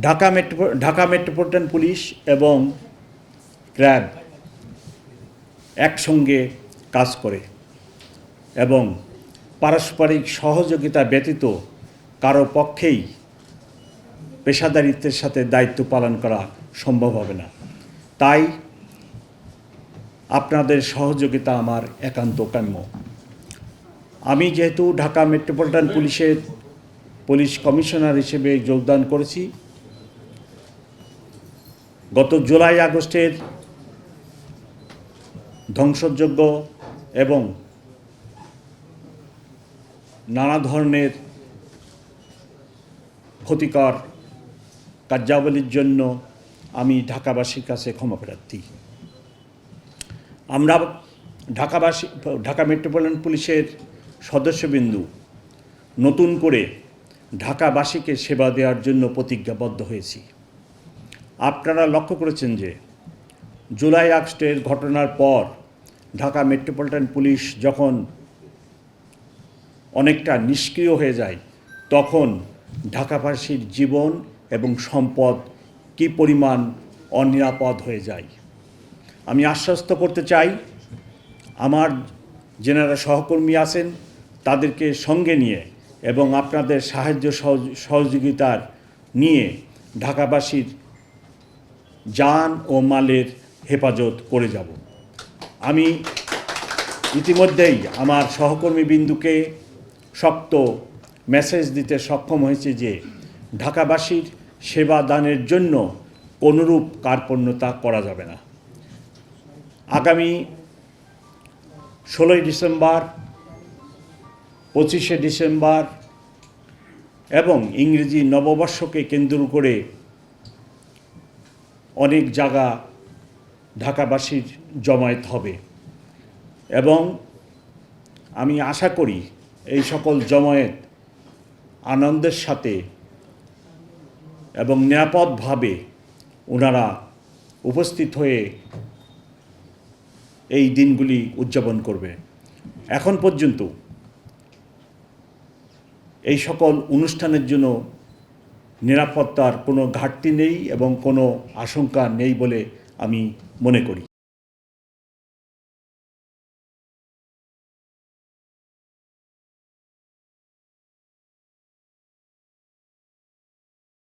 Dhaka metro, Dhaka metropolitan police এবং RAB একসঙ্গে কাজ করে এবং পারস্পরিক সহযোগিতা ব্যতীত কারও পক্ষেই পেশাদারিত্বের সাথে দায়িত্ব পালন করা সম্ভব হবে না। তাই আপনাদের সহযোগিতা আমার একান্ত কাম্য। আমি যেহেতু ঢাকা মেট্রোপলিটন পুলিশের পুলিশ কমিশনার হিসেবে যোগদান করেছি গত জুলাই আগস্টের ধ্বংসযোগ্য এবং নানা ধরনের ক্ষতিকর কার্যাবলীর জন্য আমি ঢাকাবাসীর কাছে ক্ষমা প্রার্থী। আমরা ঢাকাবাসী, ঢাকা মেট্রোপলিটন পুলিশের সদস্যবিন্দু নতুন করে ঢাকাবাসীকে সেবা দেওয়ার জন্য প্রতিজ্ঞাবদ্ধ হয়েছি। আপনারা লক্ষ্য করেছেন যে জুলাই আগস্টের ঘটনার পর ঢাকা মেট্রোপলিটন পুলিশ যখন অনেকটা নিষ্ক্রিয় হয়ে যায়, তখন ঢাকাবাসীর জীবন এবং সম্পদ কী পরিমাণ অনিরাপদ হয়ে যায়। আমি আশ্বস্ত করতে চাই, আমার যেনারা সহকর্মী আছেন, তাদেরকে সঙ্গে নিয়ে এবং আপনাদের সাহায্য সহযোগিতার নিয়ে ঢাকাবাসীর যান ও মালের হেফাজত করে যাব। আমি ইতিমধ্যেই আমার সহকর্মী বিন্দুকে শক্ত মেসেজ দিতে সক্ষম হয়েছে যে ঢাকাবাসীর সেবা দানের জন্য কোনরূপ কার্পণ্যতা করা যাবে না। আগামী ষোলোই ডিসেম্বর, পঁচিশে ডিসেম্বর এবং ইংরেজি নববর্ষকে কেন্দ্র করে অনেক জায়গা ঢাকাবাসীর জমায়েত হবে। এবং আমি আশা করি এই সকল জমায়েত আনন্দের সাথে এবং নিরাপদভাবে ওনারা উপস্থিত হয়ে এই দিনগুলি উদযাপন করবে। এখন পর্যন্ত এই সকল অনুষ্ঠানের জন্য নিরাপত্তার কোনো ঘাটতি নেই এবং কোনো আশঙ্কা নেই বলে আমি মনে করি।